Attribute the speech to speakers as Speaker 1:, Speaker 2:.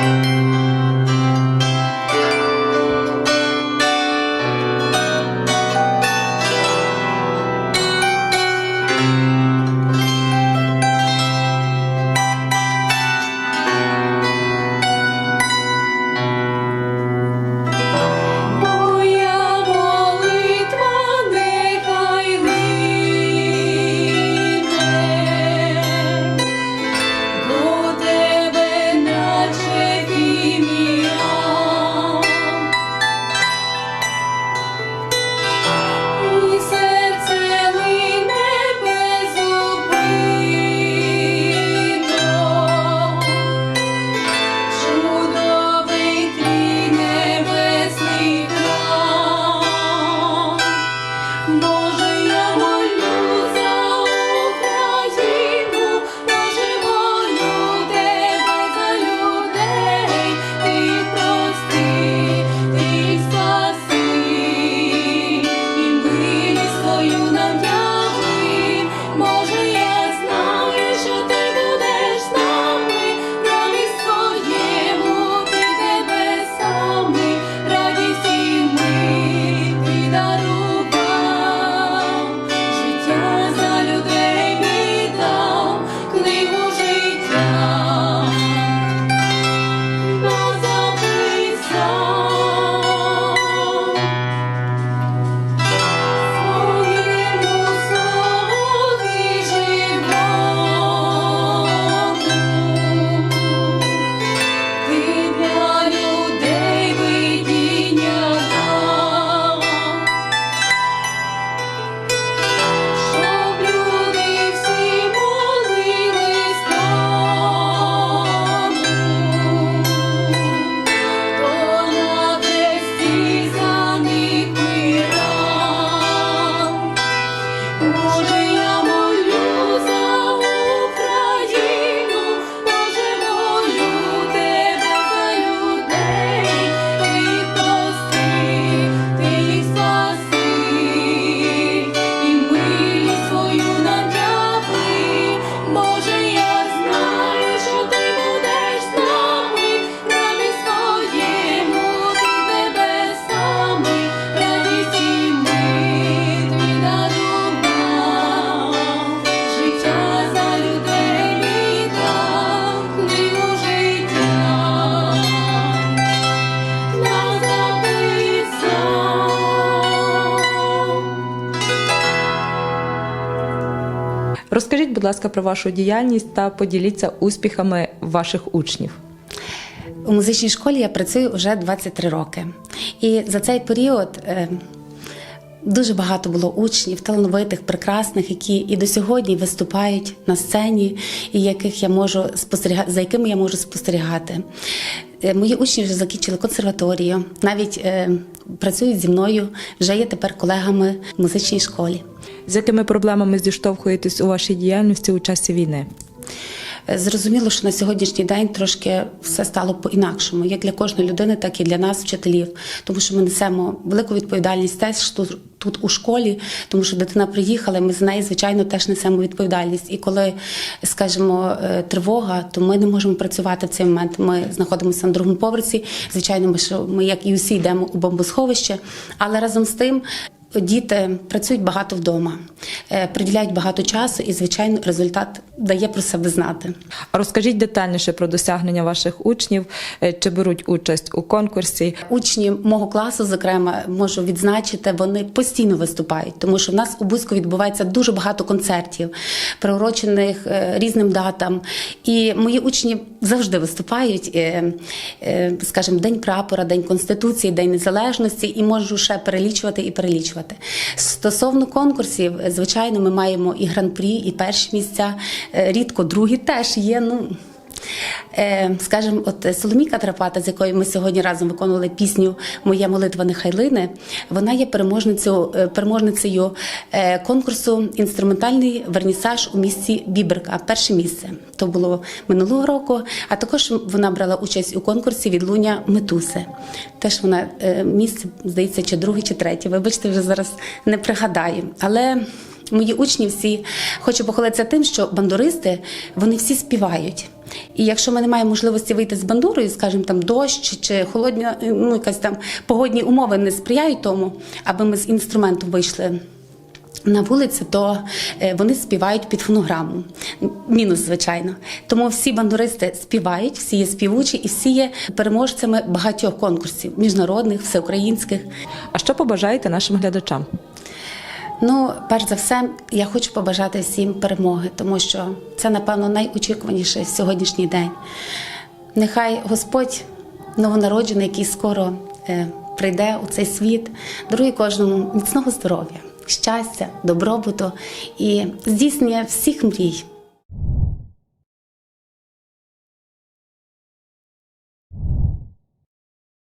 Speaker 1: Música будь ласка, про вашу діяльність та поділіться успіхами ваших учнів.
Speaker 2: У музичній школі я працюю вже 23 роки. І за цей період е, дуже багато було учнів, талановитих, прекрасних, які і до сьогодні виступають на сцені, і яких я можу спостерігати, за якими я можу спостерігати. Е, Мої учні вже закінчили консерваторію, навіть е, працюють зі мною, вже є тепер колегами в музичній школі.
Speaker 1: З якими проблемами зіштовхуєтесь у вашій діяльності у часі війни?
Speaker 2: Е, Зрозуміло, що на сьогоднішній день трошки все стало по-інакшому, як для кожної людини, так і для нас, вчителів, тому що ми несемо велику відповідальність теж тут, тут у школі, тому що дитина приїхала, ми за неї, звичайно, теж несемо відповідальність. І коли, скажімо, е, тривога, то ми не можемо працювати в цей момент. Ми знаходимося на другому поверсі. Звичайно, ми що ми, як і усі, йдемо у бомбосховище, але разом з тим. Діти працюють багато вдома, е, приділяють багато часу, і звичайно, результат дає про себе знати.
Speaker 1: А розкажіть детальніше про досягнення ваших учнів, е, чи беруть участь у конкурсі.
Speaker 2: Учні мого класу, зокрема, можу відзначити, вони постійно виступають, тому що в нас у Бузьку відбувається дуже багато концертів, приурочених е, різним датам. І мої учні завжди виступають, скажімо, День прапора, День Конституції, День Незалежності, і можу ще перелічувати і перелічувати. Стосовно конкурсів, звичайно, ми маємо і гран-прі, і перші місця, е, рідко другі теж є. Ну Скажімо, от Соломіка Трапата, з якою ми сьогодні разом виконували пісню Моя молитва нехай лине, вона є переможницею, е, переможницею е, конкурсу інструментальний вернісаж у місті Біберка. Перше місце. То було минулого року. А також вона брала участь у конкурсі відлуння Метуси. Теж вона е, місце, здається, чи друге, чи третє. Вибачте, вже зараз не пригадаю. Але Мої учні всі хочу похвалитися тим, що бандуристи вони всі співають. І якщо ми не маємо можливості вийти з бандурою, скажімо, там дощ чи холодні, ну якась там погодні умови не сприяють тому, аби ми з інструментом вийшли. На вулиці, то е, вони співають під фонограму. Мінус, звичайно. Тому всі бандуристи співають, всі є співучі і всі є переможцями багатьох конкурсів міжнародних, всеукраїнських.
Speaker 1: А що побажаєте нашим глядачам?
Speaker 2: Ну, перш за все, я хочу побажати всім перемоги, тому що це, напевно, найочікуваніше сьогоднішній день. Нехай Господь новонароджений, який скоро е, прийде у цей світ, дарує кожному міцного здоров'я, щастя, добробуту і здійснює всіх мрій.